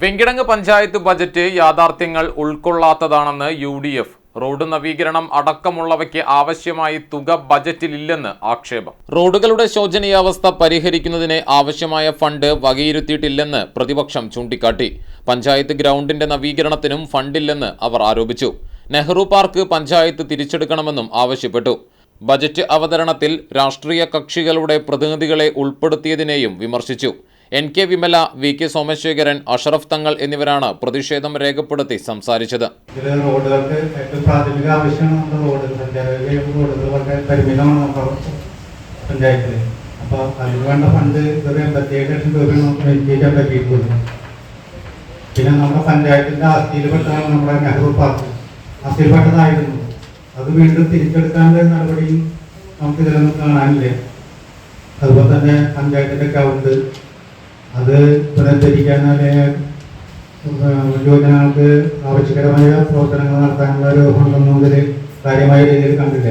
Venkitangu panchayat budget യാഥാർത്ഥ്യങ്ങൾ ഉൾക്കൊള്ളാത്തതാണെന്ന് U D F road നവീകരണം അടക്കമുള്ളവയ്ക്ക് ആവശ്യമായി തുക ബജറ്റിലില്ലെന്ന് ആക്ഷേപം. റോഡുകളുടെ ശോചനീയാവസ്ഥ പരിഹരിക്കുന്നതിന് ആവശ്യമായ ഫണ്ട് വകയിരുത്തിയിട്ടില്ലെന്ന് പ്രതിപക്ഷം ചൂണ്ടിക്കാട്ടി. പഞ്ചായത്ത് ഗ്രൗണ്ടിന്റെ നവീകരണത്തിനും ഫണ്ടില്ലെന്ന് അവർ ആരോപിച്ചു. നെഹ്റു പാർക്ക് പഞ്ചായത്ത് തിരിച്ചെടുക്കണമെന്നും ആവശ്യപ്പെട്ടു. ബജറ്റ് അവതരണത്തിൽ രാഷ്ട്രീയ കക്ഷികളുടെ പ്രതിനിധികളെ ഉൾപ്പെടുത്തിയതിനെയും വിമർശിച്ചു. N K Vimala V K Somasekharan Ashraf Thangal എന്നിവരാണ് പ്രതിഷേധം രേഖപ്പെടുത്തി സംസാരിച്ചത്. റോഡുകൾക്ക് ഏറ്റവും പ്രാഥമിക പരിമിതമാണ് അപ്പോൾ അതിന് വേണ്ട ഫണ്ട് പിന്നെ നമ്മുടെ പഞ്ചായത്തിന്റെ ആസ്തിയിൽപ്പെട്ടതാണ് നമ്മുടെ നെഹ്റു പാർക്ക്. അത് വീണ്ടും തിരിച്ചെടുക്കാനുള്ള നടപടിയും നമുക്ക് ഇതിലൊന്നും കാണാനില്ല. അതുപോലെ തന്നെ പഞ്ചായത്തിന്റെ അക്കൗണ്ട് അത് യുവജനങ്ങൾക്ക് ആവശ്യകരമായ പ്രവർത്തനങ്ങൾ നടത്താനുള്ള ഒരു ഫണ്ടൊന്നും ഇതിൽ കാര്യമായ രീതിയിൽ കണ്ടില്ല